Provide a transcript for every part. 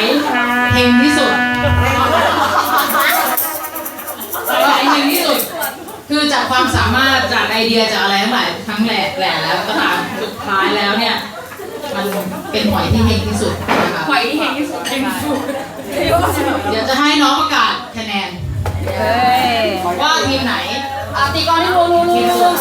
ไหนเฮงที่สุดหอยไหนเฮงที่สุด คือจากความสามารถจากไอเดียจากอะไรทั้งหลายทั้งแหล่แหล่แล้วก็ตามสุดท้ายแล้วเนี่ย มันเป็นหอยที่เฮงที่สุดนะคะหอยที่เฮงที่สุดเฮงที่สุดเดี๋ยวจะให้น้องประกาศคะแนนว่าทีมไหนอะตีกลองที่รู้รู้รู้ทีมรู้สุด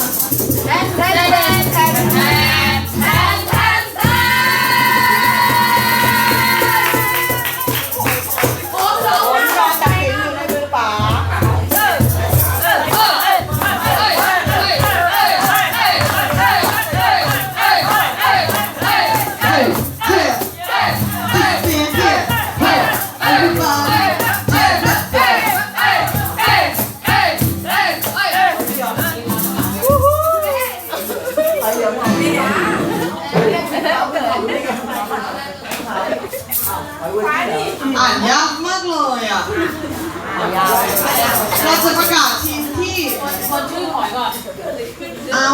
อา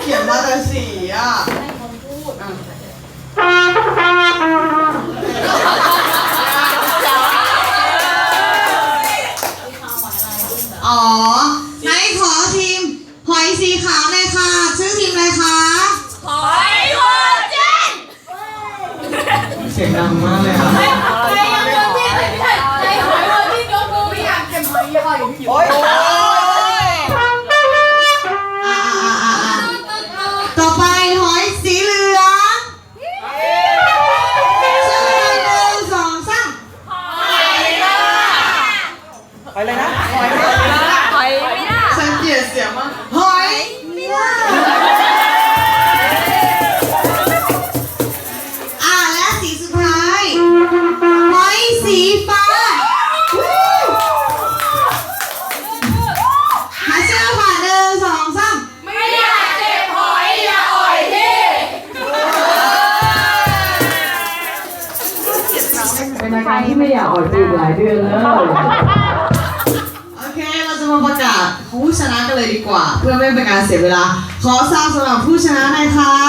เขียนมาแต่สีอะอ๋อไหนขอทีมหอยสีขาวหน่อยค่ะ ชื่อทีมอะไรคะหอยโคเจนเสียงดังมากเลยค่ะใครยังเวอร์ที่ไม่ใช่ใครหอยเวอร์ที่ยกมือไม่อยากเก็บหอยยี่ห้ออยู่ที่อยู่โอ้ย อยาออกจีบหลายเดือนแล้ว โอเค เราจะมาประกาศผู้ชนะกันเลยดีกว่า เพื่อไม่เป็นการเสียเวลา ขอทราบสำหรับผู้ชนะหน่อยค่ะ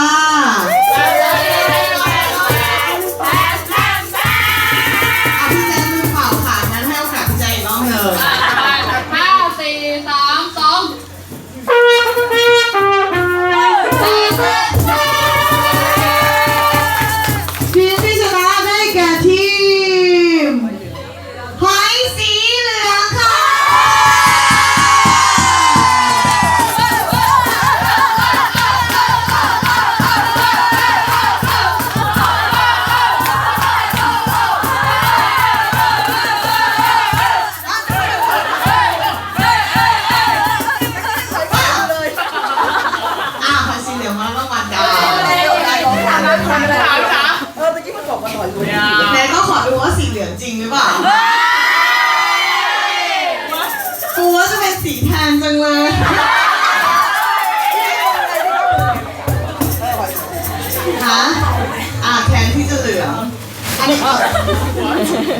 แนนก็ขอดูว่าสีเหลืองจริงหรือเปล่ากูว่าจะเป็นสีแทนจังเลยฮะอะแทนที่จะเหลืองอันนี้เออ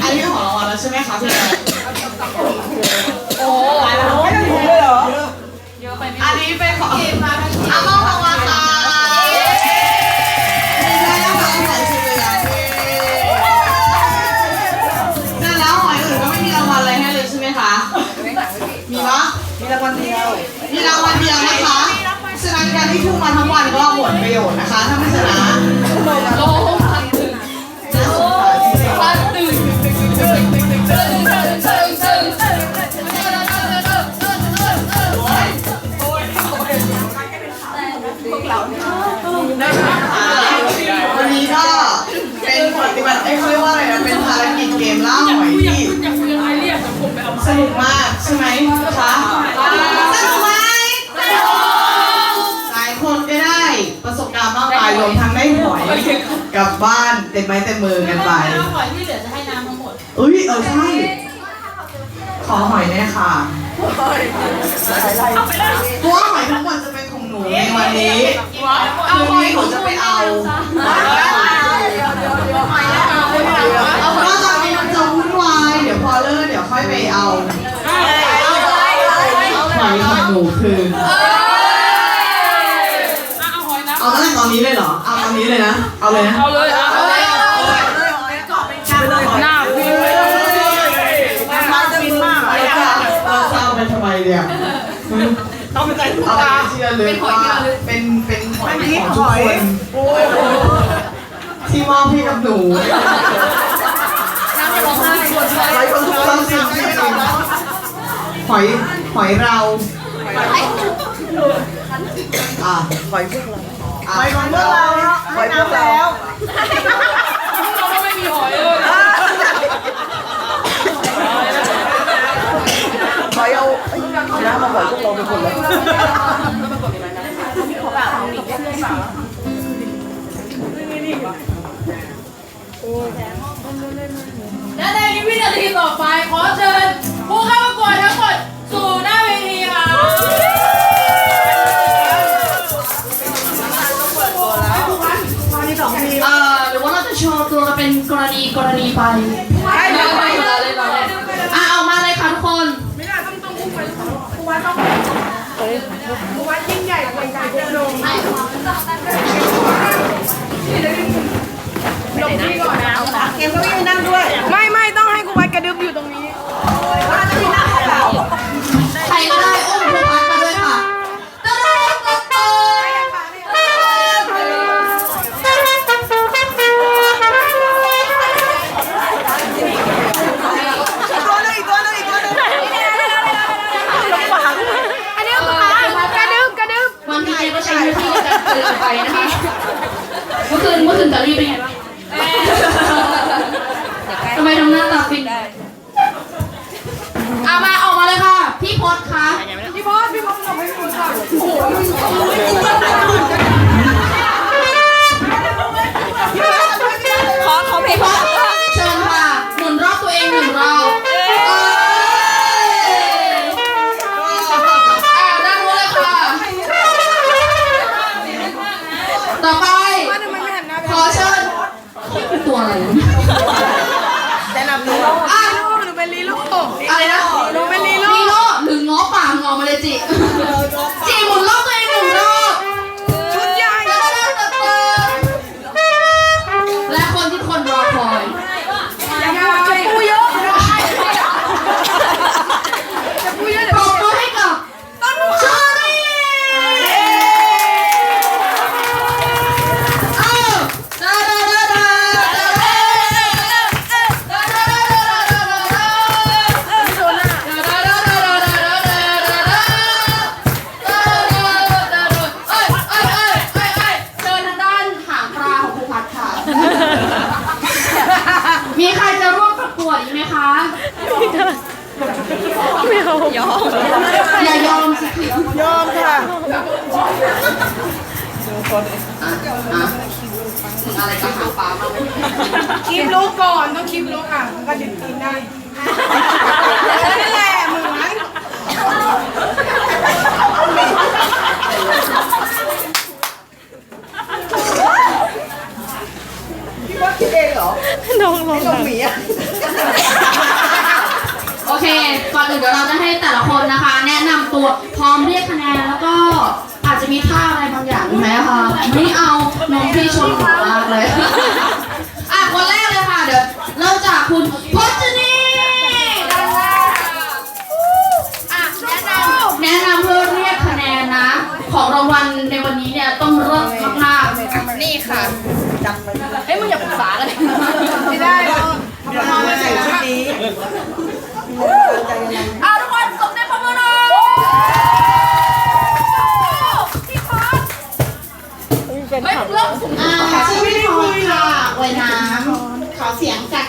อันนี้ของรางวัลแล้วใช่ไหมคะพี่แอนโอ้ย ที่ทุ่มมาทั้งวันก็หมดประโยชน์นะคะ ถ้าไม่ชนะโล รณ์มากมายรวมทั้งได้หอยกลับบ้านเต็มไม้เต็มมือกันไปแล้วหอยที่เหลือจะให้น้ำทั้งหมดอุ้ยเออใช่ ขอหอยแน่ค่ะเพราะว่าหอยทั้งหมดจะเป็นของหนูในวันนี้เอาหอยหนูจะไปเอาเพราะตอนนี้มันจะวุ่นวายเดี๋ยวพอเลิกเดี๋ยวค่อยไปเอาหอยของหนูคือ เลยนะ เอาเลยเอาเลยเอาเลยหน้าฟินมากฟินมากเลยค่ะเราเศร้าไปทำไมเนี่ยต้องเป็นใจทุกตาเชื่อเลยว่าเป็นเป็นหอยของทุกคนที่มอบให้กับหนูหอยคนทุกคนจริงจริงหอยหอยเราหอยพวกเรา หอยของพวกเราหอยพวกเราเราก็ไม่มีหอยเลยหอยเอาน้ำมาหอยพวกเราเป็นคนเลยและในวินาทีต่อไปขอเชิญ ไปเราไปเราเลยเราเลยอะเอามาเลยค่ะทุกคน ไม่ได้ต้องต้องอุ้มไปกูว่าต้องกูว่ายิ่งใหญ่ไว่าใหญ่จะลงลงที่ก่อนนะเกมก็วิ่งนั่งด้วย ไม่ไม่ต้องให้กูวัดกระดึ๊บอยู่ตรงนี้ อมอย่ายอมสิยอมค่ะอะไรกับหางปลามาคลิปลูกก่อนต้องคลิปลูกอะมันก็ดึงตีนได้นั่นแหละเหมือนพี่ว่าคิดเองเหรอน้องลงไอ้ลงหมีอะโอ เค ก่อนอื่นเดี๋ยวเราจะให้แต่ละคนนะคะ แนะนำตัวพร้อมเรียกคะแนนแล้วก็อาจจะมีท่าอะไรบางอย่างไหมคะ นี่เอาน้องพี่ชนหัวมากเลย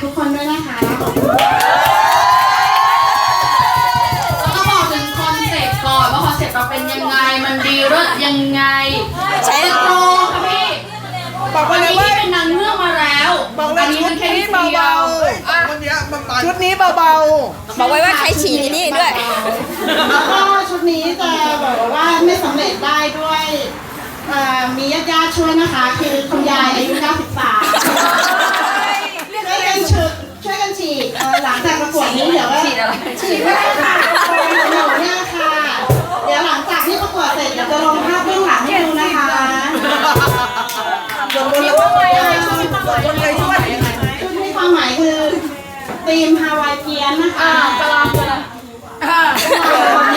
ทุกคนด้วยนะคะแล้วก็บอกถึงคอนเซ็ปต์ก่อนว่าคอนเซ็ปต์เราเป็นยังไง มันดีเลิศยังไงใช้ตรงค่ะพี่บอกวัมานเลยนี้ว่า ที่เป็นนางเงือกมาแล้วบอกเลอัยนนี้ชุมัดนแค่นี้นิดเดีเบายวๆวันนี้ชุดนี้เบาบอกไว้ว่าใครฉี่นี่ด้วย แล้วก็ชุดนี้จะบอกว่าไม่สำเร็จได้ด้วยอ่ามีญาติญาติๆช่วยนะคะ คือคุณยายอายุ 93 ฉีดไม่ได้ค่ะหนูเนี่ยค่ะ เดี๋ยวหลังจากที่ประกวดเสร็จเดี๋ยวจะลงภาพเบื้องหลังให้ดูนะคะลงบนเลยว่าไงลงเลยช่วยชุดมีความหมายคือธีมฮาวายเพียนนะคะอ่าตาางตลราง